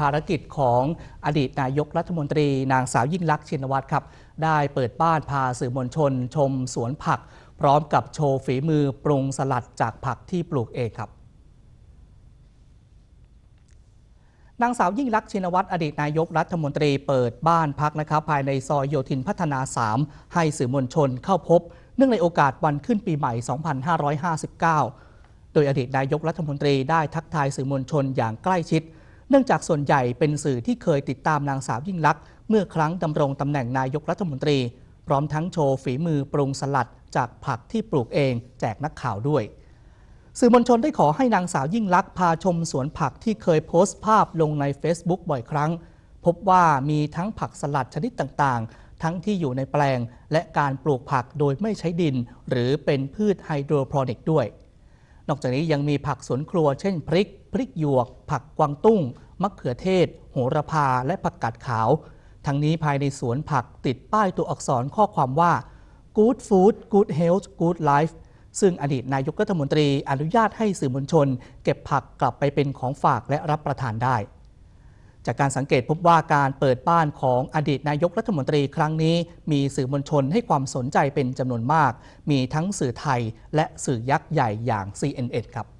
ภารกิจของอดีตนายกรัฐมนตรี นางสาวยิ่งลักษณ์ชินวัตรครับ ได้เปิดบ้านพาสื่อมวลชน ชมสวนผัก พร้อมกับโชว์ฝีมือปรุงสลัดจากผักที่ปลูกเองครับนางสาวยิ่งลักษณ์ชินวัตรอดีตนายกรัฐมนตรีเปิดบ้านพักนะครับภายในซอยโยธินพัฒนา 3 ให้สื่อมวลชนเข้าพบ เนื่องในโอกาสวันขึ้นปีใหม่ 2559 โดยอดีตนายกรัฐมนตรีได้ทักทายสื่อมวลชนอย่างใกล้ชิด เนื่องจากส่วนใหญ่เป็นสื่อที่เคยติดตามนางสาวยิ่งลักษณ์เมื่อครั้งดำรงตำแหน่งนายกรัฐมนตรี พร้อมทั้งโชว์ฝีมือปรุงสลัดจากผักที่ปลูกเอง แจกนักข่าวด้วย สื่อมวลชนได้ขอให้นางสาวยิ่งลักษณ์พาชมสวนผักที่เคยโพสต์ภาพลงใน Facebook บ่อยครั้ง พบว่ามีทั้งผักสลัดชนิดต่างๆ ทั้งที่อยู่ในแปลง และการปลูกผักโดยไม่ใช้ดิน หรือเป็นพืชไฮโดรโปนิกด้วย นอกจากนี้ยังมีผักสวนครัว เช่นพริก พริกหยวก ผักกวางตุ้ง มะเขือเทศ โหระพา และผักกาดขาว ทั้งนี้ภายในสวนผักติดป้ายตัวอักษรข้อความว่า Good Food Good Health Good Life ซึ่งอดีตนายกรัฐมนตรีอนุญาตให้สื่อมวลชน เก็บผักกลับไปเป็นของฝากและรับประทานได้ จากการสังเกตพบว่าการเปิดบ้านของอดีตนายกรัฐมนตรีครั้งนี้ มีสื่อมวลชนให้ความสนใจเป็นจำนวนมาก มีทั้งสื่อไทยและสื่อยักษ์ใหญ่อย่าง CNN ครับ